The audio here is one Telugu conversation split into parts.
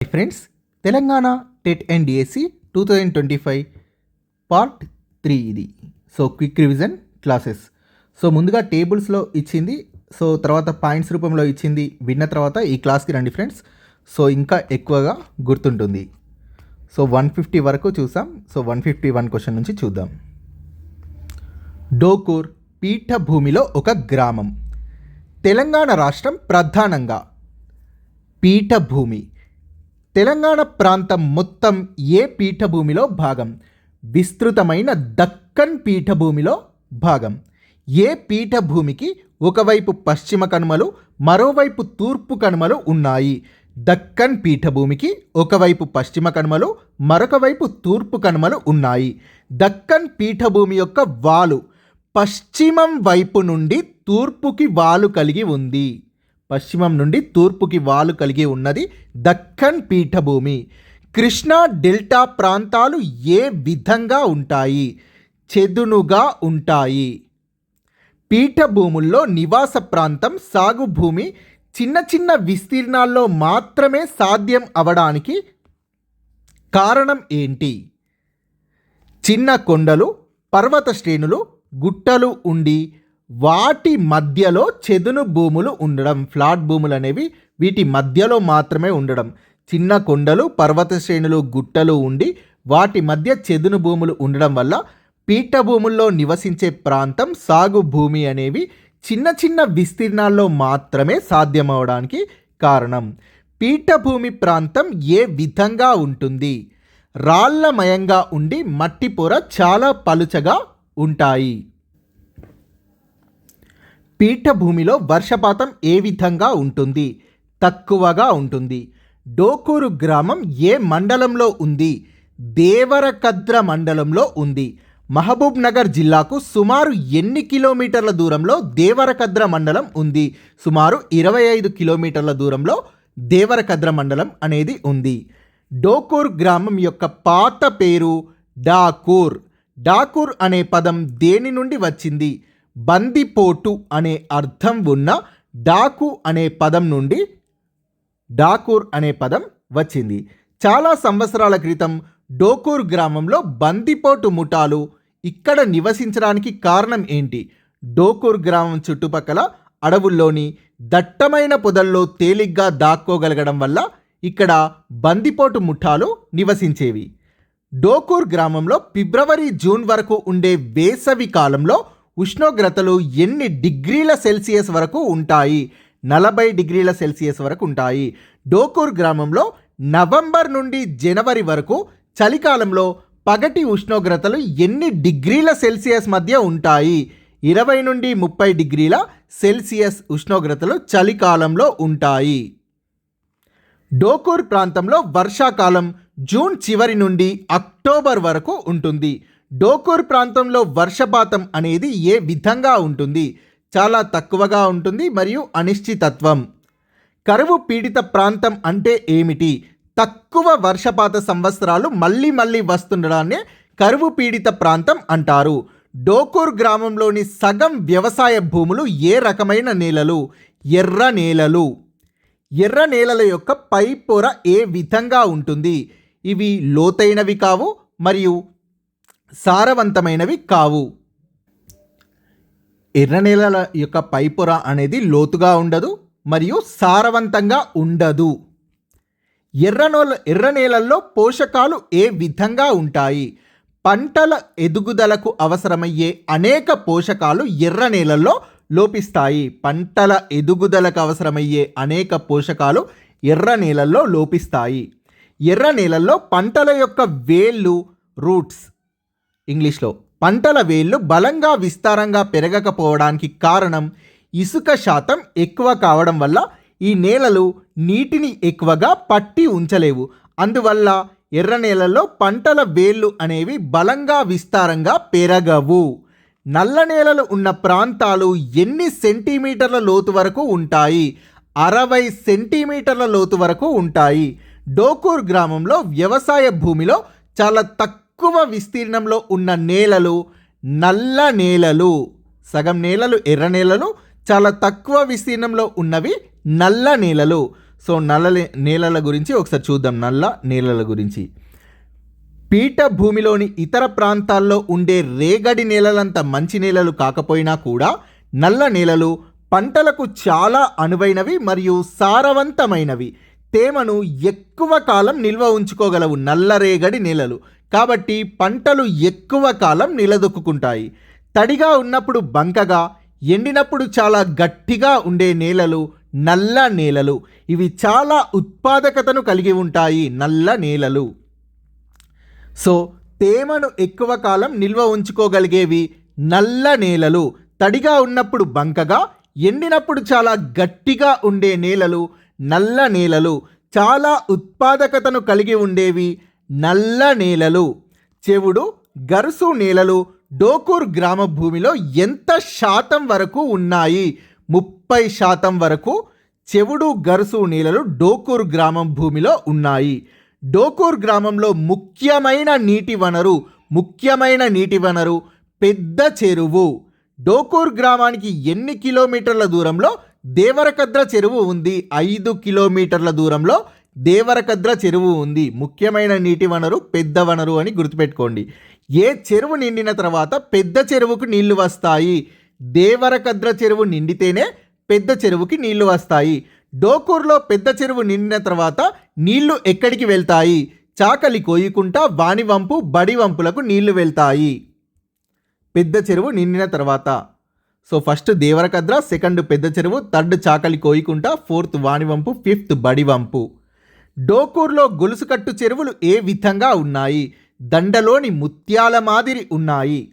Friends Telangana TET and DSC two thousand twenty five part three ఇది. So quick revision classes so ముందుగా టేబుల్స్లో ఇచ్చింది. సో తర్వాత పాయింట్స్ రూపంలో ఇచ్చింది. విన్న తర్వాత ఈ క్లాస్కి రండి ఫ్రెండ్స్ సో ఇంకా ఎక్కువగా గుర్తుంటుంది. సో వన్ ఫిఫ్టీ వరకు చూసాం. So one fifty one question నుంచి చూద్దాం. డోకూర్ పీఠభూమిలో ఒక గ్రామం. తెలంగాణ రాష్ట్రం ప్రధానంగా పీఠభూమి. తెలంగాణ ప్రాంతం మొత్తం ఏ పీఠభూమిలో భాగం? విస్తృతమైన దక్కన్ పీఠభూమిలో భాగం. ఏ పీఠభూమికి ఒకవైపు పశ్చిమ కనుమలు మరోవైపు తూర్పు కనుమలు ఉన్నాయి? దక్కన్ పీఠభూమికి ఒకవైపు పశ్చిమ కనుమలు మరొక వైపు తూర్పు కనుమలు ఉన్నాయి. దక్కన్ పీఠభూమి యొక్క వాలు పశ్చిమం వైపు నుండి తూర్పుకి వాలు కలిగి ఉంది. పశ్చిమం నుండి తూర్పుకి వాలు కలిగి ఉన్నది దక్కన్ పీఠభూమి. కృష్ణా డెల్టా ప్రాంతాలు ఏ విధంగా ఉంటాయి? చెదునుగా ఉంటాయి. పీఠభూముల్లో నివాస ప్రాంతం సాగు భూమి చిన్న చిన్న విస్తీర్ణాల్లో మాత్రమే సాధ్యం అవడానికి కారణం ఏంటి? చిన్న కొండలు పర్వత శ్రేణులు గుట్టలు ఉండి వాటి మధ్యలో చెదును భూములు ఉండడం ఫ్లాట్ భూములు అనేవి వీటి మధ్యలో మాత్రమే ఉండడం. చిన్న కొండలు పర్వత శ్రేణులు గుట్టలు ఉండి వాటి మధ్య చెదును భూములు ఉండడం వల్ల పీఠభూముల్లో నివసించే ప్రాంతం సాగు భూమి అనేవి చిన్న చిన్న విస్తీర్ణాల్లో మాత్రమే సాధ్యమవడానికి కారణం. పీఠభూమి ప్రాంతం ఏ విధంగా ఉంటుంది? రాళ్ళమయంగా ఉండి మట్టి పొర చాలా పలుచగా ఉంటాయి. పీఠభూమిలో వర్షపాతం ఏ విధంగా ఉంటుంది? తక్కువగా ఉంటుంది. డోకూరు గ్రామం ఏ మండలంలో ఉంది? దేవరకద్ర మండలంలో ఉంది. మహబూబ్ నగర్ జిల్లాకు సుమారు ఎన్ని కిలోమీటర్ల దూరంలో దేవరకద్ర మండలం ఉంది? సుమారు ఇరవై ఐదు కిలోమీటర్ల దూరంలో దేవరకద్ర మండలం అనేది ఉంది. డోకూర్ గ్రామం యొక్క పాత పేరు డాకూర్. డాకూర్ అనే పదం దేని నుండి వచ్చింది? బందిపోటు అనే అర్థం ఉన్న డాకు అనే పదం నుండి డాకూర్ అనే పదం వచ్చింది. చాలా సంవత్సరాల క్రితం డోకూర్ గ్రామంలో బందిపోటు ముఠాలు ఇక్కడ నివసించడానికి కారణం ఏంటి? డోకూర్ గ్రామం చుట్టుపక్కల అడవుల్లోని దట్టమైన పొదల్లో తేలిగ్గా దాక్కోగలగడం వల్ల ఇక్కడ బందిపోటు ముఠాలు నివసించేవి. డోకూర్ గ్రామంలో ఫిబ్రవరి జూన్ వరకు ఉండే వేసవి కాలంలో ఉష్ణోగ్రతలు ఎన్ని డిగ్రీల సెల్సియస్ వరకు ఉంటాయి? నలభై డిగ్రీల సెల్సియస్ వరకు ఉంటాయి. డోకూర్ గ్రామంలో నవంబర్ నుండి జనవరి వరకు చలికాలంలో పగటి ఉష్ణోగ్రతలు ఎన్ని డిగ్రీల సెల్సియస్ మధ్య ఉంటాయి? ఇరవై నుండి ముప్పై డిగ్రీల సెల్సియస్ ఉష్ణోగ్రతలు చలికాలంలో ఉంటాయి. డోకూర్ ప్రాంతంలో వర్షాకాలం జూన్ చివరి నుండి అక్టోబర్ వరకు ఉంటుంది. డోకూర్ ప్రాంతంలో వర్షపాతం అనేది ఏ విధంగా ఉంటుంది? చాలా తక్కువగా ఉంటుంది మరియు అనిశ్చితత్వం. కరువు పీడిత ప్రాంతం అంటే ఏమిటి? తక్కువ వర్షపాత సంవత్సరాలు మళ్ళీ మళ్ళీ వస్తుండడాన్ని కరువు పీడిత ప్రాంతం అంటారు. డోకూర్ గ్రామంలోని సగం వ్యవసాయ భూములు ఏ రకమైన నేలలు? ఎర్ర నేలలు. ఎర్ర నేలల యొక్క పై పొర ఏ విధంగా ఉంటుంది? ఇవి లోతైనవి కావు మరియు సారవంతమైనవి కావు. ఎర్ర నేలల యొక్క పై పొర అనేది లోతుగా ఉండదు మరియు సారవంతంగా ఉండదు. ఎర్ర నోల ఎర్ర నేలల్లో పోషకాలు ఏ విధంగా ఉంటాయి? పంటల ఎదుగుదలకు అవసరమయ్యే అనేక పోషకాలు ఎర్ర నేలల్లో లోపిస్తాయి. పంటల ఎదుగుదలకు అవసరమయ్యే అనేక పోషకాలు ఎర్ర నేలల్లో లోపిస్తాయి. ఎర్ర నేలల్లో పంటల యొక్క వేళ్ళు రూట్స్ ఇంగ్లీష్లో. పంటల వేళ్ళు బలంగా విస్తారంగా పెరగకపోవడానికి కారణం ఇసుక శాతం ఎక్కువ కావడం వల్ల ఈ నేలలు నీటిని ఎక్కువగా పట్టి ఉంచలేవు. అందువల్ల ఎర్ర నేలల్లో పంటల వేళ్ళు అనేవి బలంగా విస్తారంగా పెరగవు. నల్ల నేలలు ఉన్న ప్రాంతాలు ఎన్ని సెంటీమీటర్ల లోతు వరకు ఉంటాయి? అరవై సెంటీమీటర్ల లోతు వరకు ఉంటాయి. డోకూర్ గ్రామంలో వ్యవసాయ భూమిలో చాలా తక్కువ తక్కువ విస్తీర్ణంలో ఉన్న నేలలు నల్ల నేలలు సగం నేలలు ఎర్ర నేలలు చాలా తక్కువ విస్తీర్ణంలో ఉన్నవి నల్ల నేలలు. సో నల్ల నేలల గురించి ఒకసారి చూద్దాం. నల్ల నేలల గురించి. పీఠభూమిలోని ఇతర ప్రాంతాల్లో ఉండే రేగడి నేలలంత మంచి నేలలు కాకపోయినా కూడా నల్ల నేలలు పంటలకు చాలా అనువైనవి మరియు సారవంతమైనవి. తేమను ఎక్కువ కాలం నిల్వ ఉంచుకోగలవు నల్ల రేగడి నేలలు. కాబట్టి పంటలు ఎక్కువ కాలం నిలదొక్కుంటాయి తడిగా ఉన్నప్పుడు బంకగా ఎండినప్పుడు చాలా గట్టిగా ఉండే నేలలు నల్ల నేలలు. ఇవి చాలా ఉత్పాదకతను కలిగి ఉంటాయి నల్ల నేలలు. సో తేమను ఎక్కువ కాలం నిల్వ ఉంచుకోగలిగేవి నల్ల నేలలు. తడిగా ఉన్నప్పుడు బంకగా ఎండినప్పుడు చాలా గట్టిగా ఉండే నేలలు నల్ల నేలలు. చాలా ఉత్పాదకతను కలిగి ఉండేవి నల్ల నేలలు. చెవుడు గరుసు నేలలు. డోకూర్ గ్రామ భూమిలో ఎంత శాతం వరకు ఉన్నాయి? ముప్పై శాతం వరకు చెవుడు గరుసు నేలలు డోకూర్ గ్రామం భూమిలో ఉన్నాయి. డోకూర్ గ్రామంలో ముఖ్యమైన నీటి వనరు ముఖ్యమైన నీటి వనరు పెద్ద చెరువు. డోకూర్ గ్రామానికి ఎన్ని కిలోమీటర్ల దూరంలో? దేవరకద్ర చెరువు ఉంది. ఐదు కిలోమీటర్ల దూరంలో దేవరకద్ర చెరువు ఉంది. ముఖ్యమైన నీటి వనరు పెద్ద వనరు అని గుర్తుపెట్టుకోండి. ఏ చెరువు నిండిన తర్వాత పెద్ద చెరువుకు నీళ్ళు వస్తాయి. దేవరకద్ర చెరువు నిండితేనే పెద్ద చెరువుకి నీళ్ళు వస్తాయి. డోకూర్లో పెద్ద చెరువు నిండిన తర్వాత నీళ్ళు ఎక్కడికి వెళ్తాయి? చాకలి కోయికుంటా వాణివంపు బడి వంపులకు నీళ్ళు వెళ్తాయి. పెద్ద చెరువు నిండిన తర్వాత. సో ఫస్ట్ దేవరకద్ర సెకండ్ పెద్ద చెరువు third Chakali Koyakunta fourth Vanivampu fifth Badivampu. డోకూర్లో గొలుసుకట్టు చెరువులు ఏ విధంగా ఉన్నాయి? దండలోని ముత్యాల మాదిరి ఉన్నాయి.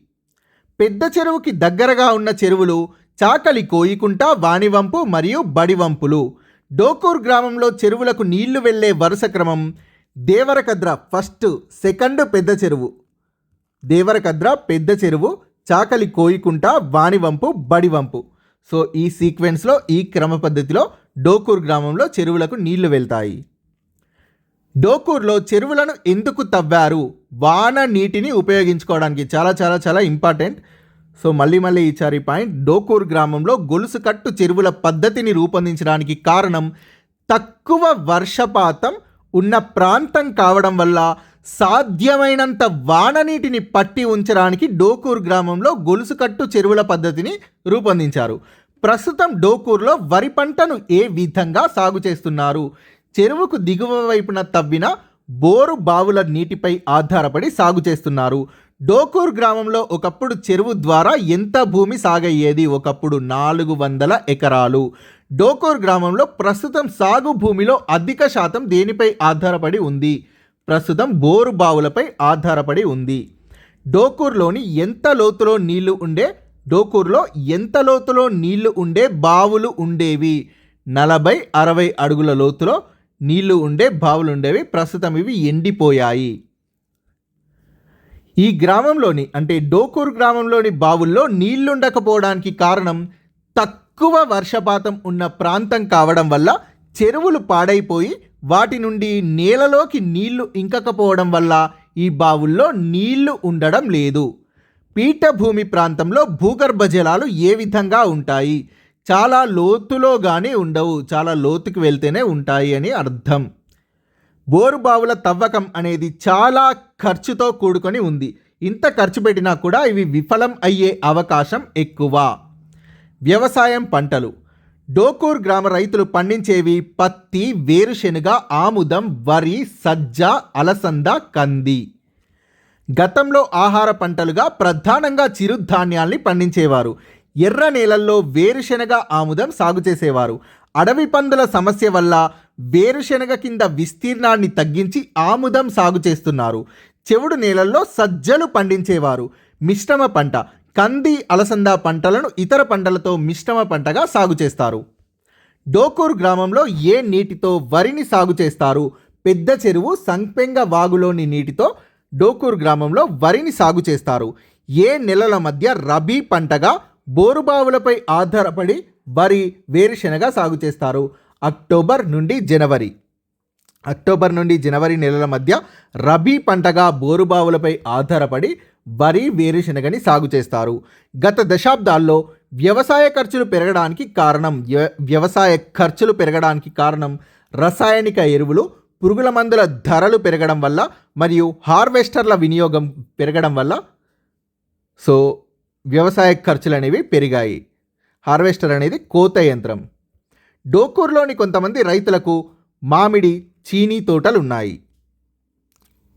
పెద్ద చెరువుకి దగ్గరగా ఉన్న చెరువులు చాకలి కోయికుంట వాణివంపు మరియు బడివంపులు. డోకూర్ గ్రామంలో చెరువులకు నీళ్ళు వెళ్ళే వరుస క్రమం దేవరకద్ర ఫస్ట్ సెకండ్ పెద్ద చెరువు. దేవరకద్ర పెద్ద చెరువు చాకలి కోయికుంట వాణివంపు బడివంపు. సో ఈ సీక్వెన్స్లో ఈ క్రమ పద్ధతిలో డోకూర్ గ్రామంలో చెరువులకు నీళ్ళు వెళ్తాయి. డోకూర్లో చెరువులను ఎందుకు తవ్వారు? వాన నీటిని ఉపయోగించుకోవడానికి చాలా చాలా చాలా ఇంపార్టెంట్. సో మళ్ళీ మళ్ళీ ఇచ్చారు ఈ పాయింట్. డోకూర్ గ్రామంలో గొలుసు కట్టు చెరువుల పద్ధతిని రూపొందించడానికి కారణం తక్కువ వర్షపాతం ఉన్న ప్రాంతం కావడం వల్ల సాధ్యమైనంత వాన నీటిని పట్టి ఉంచడానికి డోకూర్ గ్రామంలో గొలుసుకట్టు చెరువుల పద్ధతిని రూపొందించారు. ప్రస్తుతం డోకూర్లో వరి పంటను ఏ విధంగా సాగు చేస్తున్నారు? చెరువుకు దిగువ వైపున తవ్విన బోరు బావుల నీటిపై ఆధారపడి సాగు చేస్తున్నారు. డోకూర్ గ్రామంలో ఒకప్పుడు చెరువు ద్వారా ఎంత భూమి సాగయ్యేది? ఒకప్పుడు నాలుగు వందల ఎకరాలు. డోకూర్ గ్రామంలో ప్రస్తుతం సాగు భూమిలో అధిక శాతం దేనిపై ఆధారపడి ఉంది? ప్రస్తుతం బోరు బావులపై ఆధారపడి ఉంది. డోకూర్లోని ఎంత లోతులో నీళ్ళు ఉండే? డోకూర్లో ఎంత లోతులో నీళ్ళు ఉండే బావులు ఉండేవి? నలభై అరవై అడుగుల లోతులో నీళ్ళు ఉండే బావులు ఉండేవి ప్రస్తుతం ఇవి ఎండిపోయాయి. ఈ గ్రామంలోని అంటే డోకూర్ గ్రామంలోని బావుల్లో నీళ్ళుండకపోవడానికి కారణం తక్కువ వర్షపాతం ఉన్న ప్రాంతం కావడం వల్ల చెరువులు పాడైపోయి వాటి నుండి నేలలోకి నీళ్ళు ఇంకకపోవడం వల్ల ఈ బావుల్లో నీళ్ళు ఉండడం లేదు. పీఠభూమి ప్రాంతంలో భూగర్భ జలాలు ఏ విధంగా ఉంటాయి? చాలా లోతులో కానీ ఉండవు చాలా లోతుకి వెళ్తేనే ఉంటాయి అని అర్థం. బోరు బావుల తవ్వకం అనేది చాలా ఖర్చుతో కూడుకొని ఉంది. ఇంత ఖర్చు పెట్టినా కూడా ఇవి విఫలం అయ్యే అవకాశం ఎక్కువ. వ్యవసాయం పంటలు. డోకూర్ గ్రామ రైతులు పండించేవి పత్తి వేరుశెనగ ఆముదం వరి సజ్జ అలసంద కంది. గతంలో ఆహార పంటలుగా ప్రధానంగా చిరుధాన్యాల్ని పండించేవారు. ఎర్ర నేలల్లో వేరుశెనగ ఆముదం సాగు చేసేవారు. అడవి పందుల సమస్య వల్ల వేరుశెనగ కింద విస్తీర్ణాన్ని తగ్గించి ఆముదం సాగు చేస్తున్నారు. చెవుడు నేలల్లో సజ్జలు పండించేవారు. మిశ్రమ పంట కంది అలసంద పంటలను ఇతర పంటలతో మిశ్రమ పంటగా సాగు చేస్తారు. డోకూర్ గ్రామంలో ఏ నీటితో వరిని సాగు చేస్తారు? పెద్ద చెరువు సంపెంగ వాగులోని నీటితో డోకూర్ గ్రామంలో వరిని సాగు చేస్తారు. ఏ నెలల మధ్య రబీ పంటగా బోరుబావులపై ఆధారపడి వరి వేరుశెనగ సాగు చేస్తారు. అక్టోబర్ నుండి జనవరి. అక్టోబర్ నుండి జనవరి నెలల మధ్య రబీ పంటగా బోరుబావులపై ఆధారపడి వరి వేరుశెనగని సాగు చేస్తారు. గత దశాబ్దాల్లో వ్యవసాయ ఖర్చులు పెరగడానికి కారణం వ్య- వ్యవసాయ ఖర్చులు పెరగడానికి కారణం రసాయనిక ఎరువులు పురుగుల మందుల ధరలు పెరగడం వల్ల మరియు హార్వెస్టర్ల వినియోగం పెరగడం వల్ల. సో వ్యవసాయ ఖర్చులు అనేవి పెరిగాయి. హార్వెస్టర్ అనేది కోత యంత్రం. డోకూర్లోని కొంతమంది రైతులకు మామిడి చీనీ తోటలు ఉన్నాయి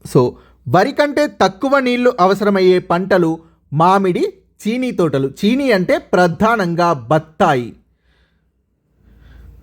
సో వరి కంటే తక్కువ నీళ్ళు అవసరమయ్యే పంటలు మామిడి చీనీ తోటలు. చీనీ అంటే ప్రధానంగా బత్తాయి.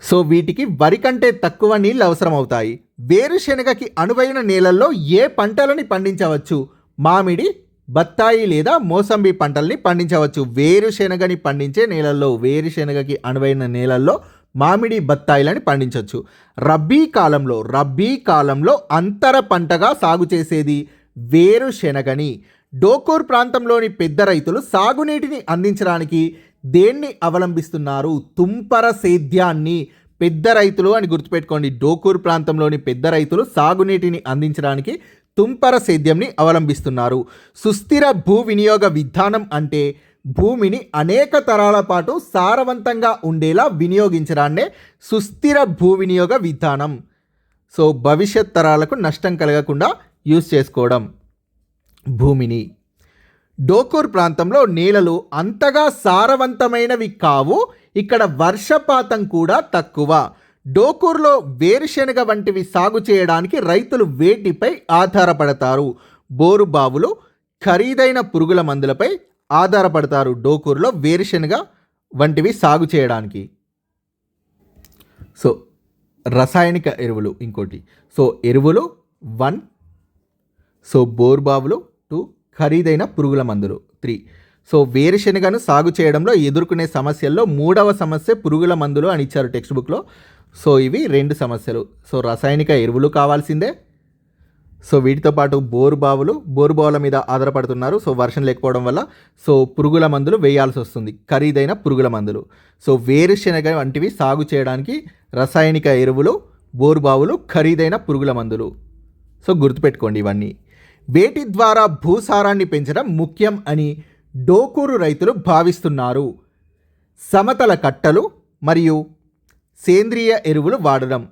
సో వీటికి వరి కంటే తక్కువ నీళ్ళు అవసరమవుతాయి. వేరుశెనగకి అనువైన నేలల్లో ఏ పంటలని పండించవచ్చు? మామిడి బత్తాయి లేదా మోసంబి పంటల్ని పండించవచ్చు. వేరుశెనగని పండించే నేలల్లో వేరుశెనగకి అనువైన నేలల్లో మామిడి బత్తాయిలని పండించవచ్చు రబ్బీ కాలంలో రబ్బీ కాలంలో అంతర పంటగా సాగు చేసేది వేరుశెనగని డోకూర్ ప్రాంతంలోని పెద్ద రైతులు సాగునీటిని అందించడానికి దేన్ని అవలంబిస్తున్నారు? తుంపర సేద్యాన్ని పెద్ద రైతులు అని గుర్తుపెట్టుకోండి. డోకూర్ ప్రాంతంలోని పెద్ద రైతులు సాగునీటిని అందించడానికి తుంపర సేద్యంని అవలంబిస్తున్నారు. సుస్థిర భూ వినియోగ విధానం అంటే భూమిని అనేక తరాల పాటు సారవంతంగా ఉండేలా వినియోగించడాన్నే సుస్థిర భూ వినియోగ విధానం. సో భవిష్యత్ తరాలకు నష్టం కలగకుండా యూజ్ చేసుకోవడం భూమిని. డోకూర్ ప్రాంతంలో నేలలు అంతగా సారవంతమైనవి కావు ఇక్కడ వర్షపాతం కూడా తక్కువ. డోకూర్లో వేరుశెనగ వంటివి సాగు చేయడానికి రైతులు వేటిపై ఆధారపడతారు? బోరు బావులు ఖరీదైన పురుగుల మందులపై ఆధారపడతారు డోకూర్లో వేరుశెనగ వంటివి సాగు చేయడానికి. సో రసాయనిక ఎరువులు ఇంకోటి. సో ఎరువులు వన్ సో బోర్బావులు టూ ఖరీదైన పురుగుల మందులు త్రీ. సో వేరుశెనగను సాగు చేయడంలో ఎదుర్కొనే సమస్యల్లో మూడవ సమస్య పురుగుల మందులు అని ఇచ్చారు టెక్స్ట్ బుక్లో. సో ఇవి రెండు సమస్యలు. సో రసాయనిక ఎరువులు కావాల్సిందే. సో వీటితో పాటు బోరు బావులు బోరు బావుల మీద ఆధారపడుతున్నారు. సో వర్షం లేకపోవడం వల్ల సో పురుగుల మందులు వేయాల్సి వస్తుంది. ఖరీదైన పురుగుల మందులు. సో వేరుశెనగ వంటివి సాగు చేయడానికి రసాయనిక ఎరువులు బోరు బావులు ఖరీదైన పురుగుల మందులు. సో గుర్తుపెట్టుకోండి ఇవన్నీ. వేటి ద్వారా భూసారాన్ని పెంచడం ముఖ్యం అని డోకూరు రైతులు భావిస్తున్నారు. సమతల కట్టలు మరియు సేంద్రియ ఎరువులు వాడడం.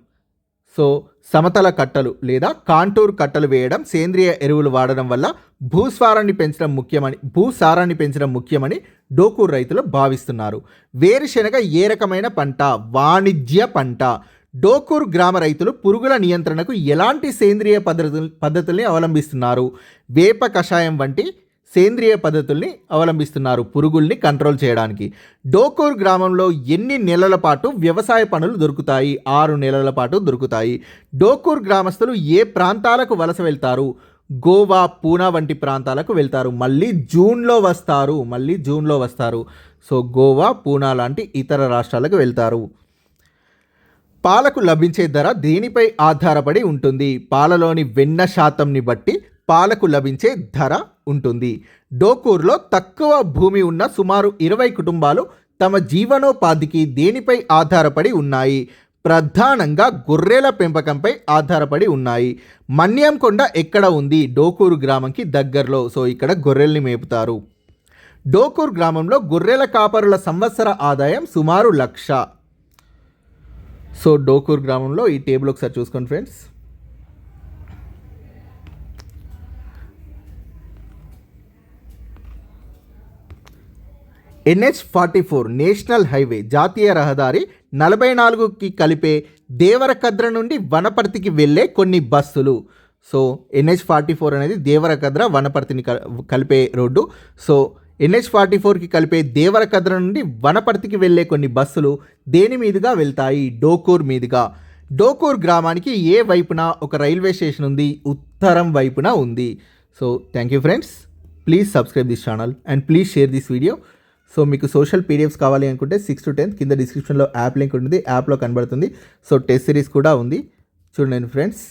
సో సమతల కట్టలు లేదా కాంటూర్ కట్టలు వేయడం సేంద్రియ ఎరువులు వాడడం వల్ల భూస్వారాన్ని పెంచడం ముఖ్యమని భూసారాన్ని పెంచడం ముఖ్యమని డోకూర్ రైతులు భావిస్తున్నారు. వేరుశెనగ ఏ రకమైన పంట? వాణిజ్య పంట. డోకూర్ గ్రామ రైతులు పురుగుల నియంత్రణకు ఎలాంటి సేంద్రియ పద్ధతులు పద్ధతుల్ని అవలంబిస్తున్నారు? వేప కషాయం వంటి సేంద్రియ పద్ధతుల్ని అవలంబిస్తున్నారు పురుగుల్ని కంట్రోల్ చేయడానికి. డోకూర్ గ్రామంలో ఎన్ని నెలల పాటు వ్యవసాయ పనులు దొరుకుతాయి? ఆరు నెలల పాటు దొరుకుతాయి. డోకూర్ గ్రామస్తులు ఏ ప్రాంతాలకు వలస వెళ్తారు? గోవా పూనా వంటి ప్రాంతాలకు వెళ్తారు. మళ్ళీ జూన్లో వస్తారు. మళ్ళీ జూన్లో వస్తారు. సో గోవా పూనా లాంటి ఇతర రాష్ట్రాలకు వెళ్తారు. పాలకు లభించే ధర దేనిపై ఆధారపడి ఉంటుంది? పాలలోని వెన్న శాతంని బట్టి పాలకు లభించే ధర ఉంటుంది. డోకూర్లో తక్కువ భూమి ఉన్న సుమారు ఇరవై కుటుంబాలు తమ జీవనోపాధికి దేనిపై ఆధారపడి ఉన్నాయి? ప్రధానంగా గొర్రెల పెంపకంపై ఆధారపడి ఉన్నాయి. మన్యంకొండ ఎక్కడ ఉంది? డోకూరు గ్రామంకి దగ్గరలో. సో ఇక్కడ గొర్రెల్ని మేపుతారు. డోకూర్ గ్రామంలో గొర్రెల కాపరుల సంవత్సర ఆదాయం సుమారు లక్ష. సో డోకూర్ గ్రామంలో ఈ టేబుల్ ఒకసారి చూసుకోండి friends. NH forty four national highway జాతీయ రహదారి నలభై నాలుగుకి కలిపే దేవరకద్ర నుండి వనపర్తికి వెళ్ళే కొన్ని బస్సులు. సో ఎన్హెచ్ ఫార్టీ ఫోర్ అనేది దేవరకద్ర వనపర్తిని కలిపే రోడ్డు. సో ఎన్హెచ్ ఫార్టీ ఫోర్కి కలిపే దేవరకద్ర నుండి వనపర్తికి వెళ్ళే కొన్ని బస్సులు దేని మీదుగా వెళ్తాయి? డోకూర్ మీదుగా. డోకూర్ గ్రామానికి ఏ వైపున ఒక రైల్వే స్టేషన్ ఉంది? ఉత్తరం వైపున ఉంది. So thank you friends. Please subscribe this channel and please share this video. So మీకు సోషల్ పీడిఎఫ్స్ కావాలి అనుకుంటే సిక్స్ టు టెన్త్ కింద డిస్క్రిప్షన్లో యాప్ లింక్ ఉంటుంది. యాప్లో కనబడుతుంది. సో టెస్ట్ సిరీస్ కూడా ఉంది. చూడండి ఫ్రెండ్స్